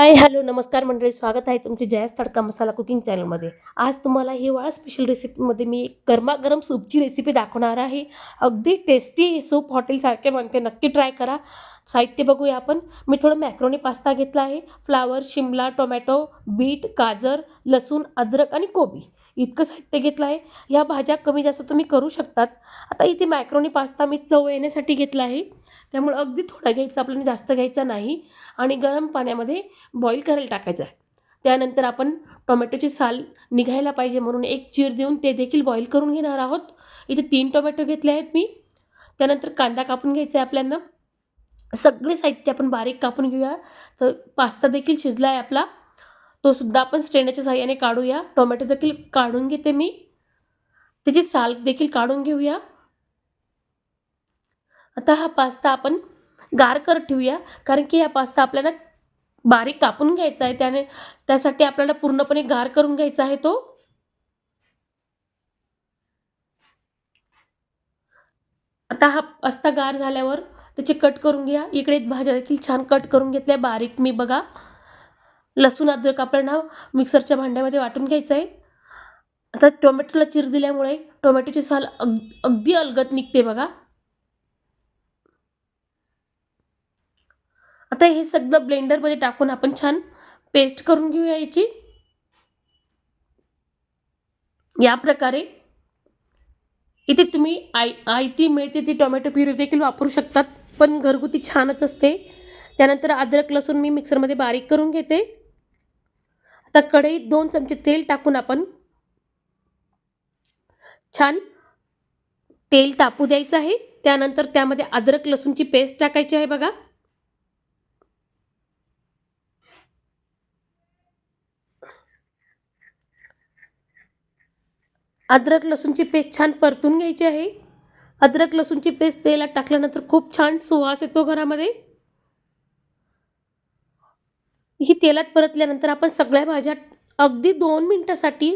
Hi hello नमस्कार मंडळी स्वागत आहे तुमचे जयास तडका मसाला कुकिंग चॅनलमध्ये. आज तुम्हाला हिवाळा स्पेशल रेसिपीमध्ये मी एक गरमागरम सूपची रेसिपी दाखवणार आहे. अगदी टेस्टी सूप हॉटेलसारखे बनते नक्की ट्राय करा. साहित्य बघूया आपण. मी थोडं मॅक्रोनी पास्ता घेतला आहे. फ्लावर शिमला टोमॅटो बीट गाजर लसूण अद्रक आणि कोबी. इतकं साहित्य घेतलं आहे. या भाज्या कमी जास्त तुम्ही करू शकतात. आता इथे मॅक्रोनी पास्ता मी चव येण्यासाठी घेतला आहे. त्यामुळे अगदी थोडा घ्यायचा आपल्याला जास्त घ्यायचा नाही आणि गरम पाण्यामध्ये बॉईल करायला टाकायचं आहे. त्यानंतर आपण टोमॅटोची साल निघायला पाहिजे म्हणून एक चीर देऊन ते देखील बॉईल करून घेणार आहोत. इथे तीन टोमॅटो घेतले आहेत मी. त्यानंतर कांदा कापून घ्यायचा आहे आपल्याला. सगळे साहित्य आपण बारीक कापून घेऊया. तर पास्ता देखील शिजला आहे आपला. तो सुद्धा आपण स्ट्रेनरच्या साह्याने काढूया. टोमॅटो देखील काढून घेते मी. त्याची साल देखील काढून घेऊया. आता हा पास्ता आपण गार करत ठेवूया. कारण की हा पास्ता आपल्याला बारीक कापून घ्यायचा आहे. त्याने त्यासाठी आपल्याला पूर्णपणे गार करून घ्यायचा आहे तो. आता हा पास्ता गार झाल्यावर त्याचे कट करून घ्या. इकडे भाज्या देखील छान कट करून घेतल्या. बारीक मी बघा. लसूण अद्रक आपल्याला मिक्सरच्या भांड्यामध्ये वाटून घ्यायचं आहे. आता टोमॅटोला चिर दिल्यामुळे टोमॅटोची साल अग अगदी अलगत निघते बघा. आता हे सगळं ब्लेंडरमध्ये टाकून आपण छान पेस्ट करून घेऊया याची. या प्रकारे इथे तुम्ही आय आयती मिळते ती टोमॅटो प्युरी देखील वापरू शकतात पण घरगुती छानच असते. त्यानंतर अद्रक लसूण मी मिक्सरमध्ये बारीक करून घेते. आता कढईत दोन चमचे तेल टाकून आपण छान तेल तापू द्यायचं आहे. त्यानंतर त्यामध्ये अद्रक लसूणची पेस्ट टाकायची आहे बघा. अद्रक लसूणची पेस्ट छान परतून घ्यायची आहे. अद्रक लसूणची पेस्ट तेलात टाकल्यानंतर खूप छान सुवास येतो घरामध्ये. ही तेलात परतल्यानंतर आपण सगळ्या भाज्या अगदी दोन मिनटासाठी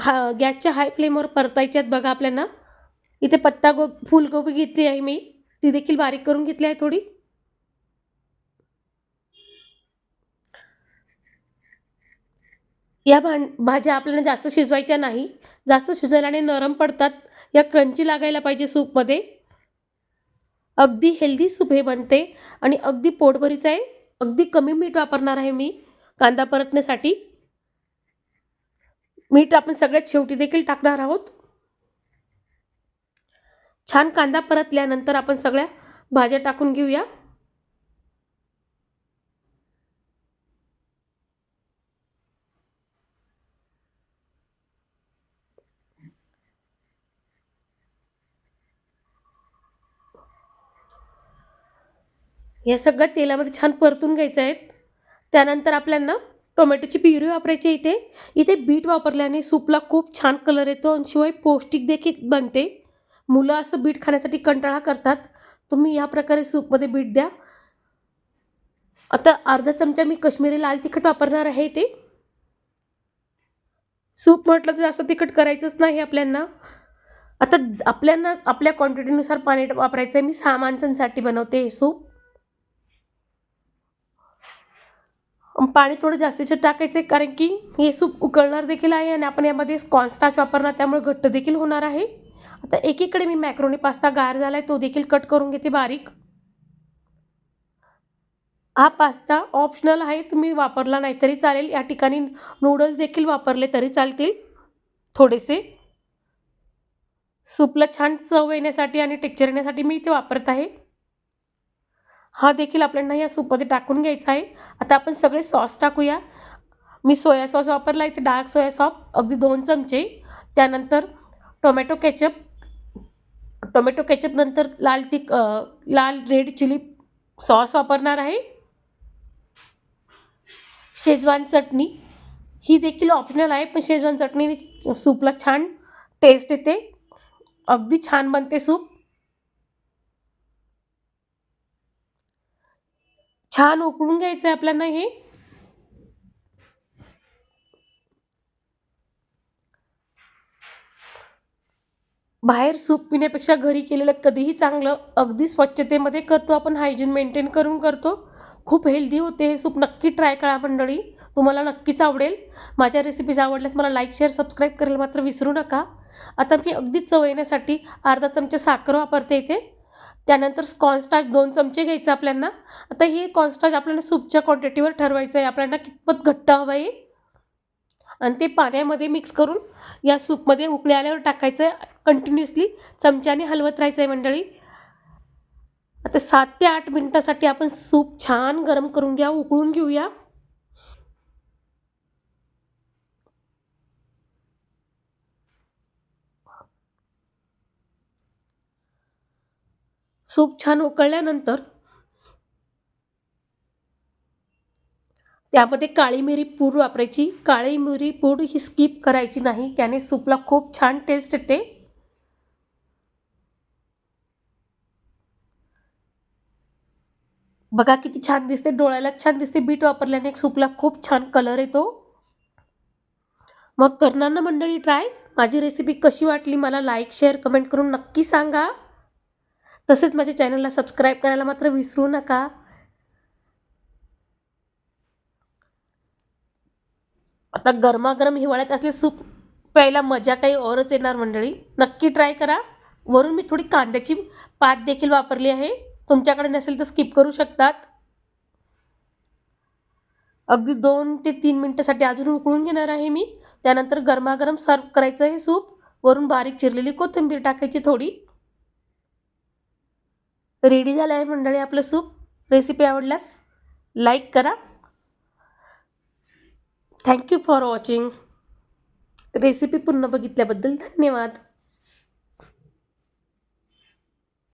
हा गॅसच्या हाय फ्लेमवर परतायच्यात बघा आपल्याला. इथे पत्ता गो फुलगोबी घेतली आहे मी. ती देखील बारीक करून घेतली आहे थोडी. या भां भाज्या आपल्याला जास्त शिजवायच्या नाही. जास्त शिजवल्याने नरम पडतात. या क्रंची लागायला पाहिजे सूपमध्ये. अगदी हेल्दी सूप हे बनते आणि अगदी पोटभरीचं आहे. अगदी कमी मीठ वापरणार आहे मी कांदा परतण्यासाठी. मीठ आपण सगळ्यात शेवटी देखील टाकणार आहोत. छान कांदा परतल्यानंतर आपण सगळ्या भाज्या टाकून घेऊया. या सगळ्या तेलामध्ये छान परतून घ्यायचं आहेत त्यानंतर आपल्यांना टोमॅटोची प्युरी वापरायची इथे. इथे बीट वापरल्याने सूपला खूप छान कलर येतो आणि शिवाय पौष्टिक देखील बनते. मुलं असं बीट खाण्यासाठी कंटाळा करतात. तुम्ही या प्रकारे सूपमध्ये बीट द्या. आता अर्धा चमचा मी कश्मीरी लाल तिखट वापरणार आहे इथे. सूप म्हटलं तर जास्त तिखट करायचंच नाही आपल्यांना. आता आपल्यांना आपल्या क्वांटिटीनुसार पाणी वापरायचं आहे मी सहा माणसांसाठी बनवते हे सूप. पाणी थोडं जास्तीचं टाकायचं आहे कारण की हे सूप उकळणार देखील आहे आणि आपण यामध्ये स्कॉनस्टाच वापरणार त्यामुळे घट्ट देखील होणार आहे. आता एकीकडे मी मॅक्रोनी पास्ता गार झाला आहे तो देखील कट करून घेते बारीक. हा पास्ता ऑप्शनल आहे तुम्ही वापरला नाही तरी चालेल. या ठिकाणी नूडल्स देखील वापरले तरी चालतील थोडेसे. सूपला छान चव येण्यासाठी आणि टेक्चर येण्यासाठी मी इथे वापरत आहे. हा देखील आपल्याला या सूपमध्ये टाकून घ्यायचा आहे. आता आपण सगळे सॉस टाकूया. मी सोया सॉस वापरला इथे डार्क सोया सॉस अगदी दोन चमचे. त्यानंतर टोमॅटो केचप टोमॅटो केचप नंतर लाल तिक लाल रेड चिली सॉस वापरणार आहे. शेजवान चटणी. ही देखील ऑप्शनल आहे पण शेजवान चटणीने सूपला छान टेस्ट येते. अगदी छान बनते सूप छान उकळून घ्यायचं आहे आपल्याला हे. बाहेर सूप पिण्यापेक्षा घरी केलेलं कधीही चांगलं अगदी स्वच्छतेमध्ये करतो आपण हायजीन मेंटेन करून करतो. खूप हेल्दी होते हे सूप नक्की ट्राय करा मंडळी. तुम्हाला नक्कीच आवडेल. माझ्या रेसिपीज आवडल्यास मला लाईक शेअर सबस्क्राईब करायला मात्र विसरू नका. आता मी अगदी चव येण्यासाठी अर्धा चमचा साखर वापरते इथे. त्यानंतर कॉर्नस्टार्च दोन चमचे घ्यायचं आपल्याला आता हे कॉन्स्टार्च आपल्याला सूपच्या क्वांटिटीवर ठरवायचं आहे. आपल्याला कितपत घट्ट हवं आहे? आणि ते पाण्यामध्ये मिक्स करून या सूपमध्ये उकळी आल्यावर टाकायचं आहे. कंटिन्युअसली चमच्याने हलवत राहायचं आहे मंडळी. आता सात ते आठ मिनटासाठी आपण सूप छान गरम करून घ्या उकळून घेऊया. सूप छान उकळल्यानंतर त्यामध्ये काळी मिरी पूड वापरायची. काळी मिरी पूड ही स्किप करायची नाही. त्याने सूपला खूप छान टेस्ट येते. बघा किती छान दिसते. डोळ्याला छान दिसते. बीट वापरल्याने सूपला खूप छान कलर येतो. मग करणार ना मंडळी ट्राय माझी रेसिपी कशी वाटली मला लाईक शेअर कमेंट करून नक्की सांगा. तसेच माझ्या चॅनलला सबस्क्राईब करायला मात्र विसरू नका. आता गरमागरम हिवाळ्यात असले सूप प्यायला मजा काही औरच येणार मंडळी. नक्की ट्राय करा. वरून मी थोडी कांद्याची पात देखील वापरली आहे. तुमच्याकडे नसेल तर स्किप करू शकतात. अगदी दोन ते तीन मिनटासाठी अजून उकळून घेणार आहे मी. त्यानंतर गरमागरम सर्व करायचं हे सूप. वरून बारीक चिरलेली कोथिंबीर टाकायची थोडी. रेडी झालं आहे मंडळी आपलं सूप रेसिपी आवडल्यास लाईक करा. Thank you for watching recipe पूर्ण बघितल्याबद्दल धन्यवाद.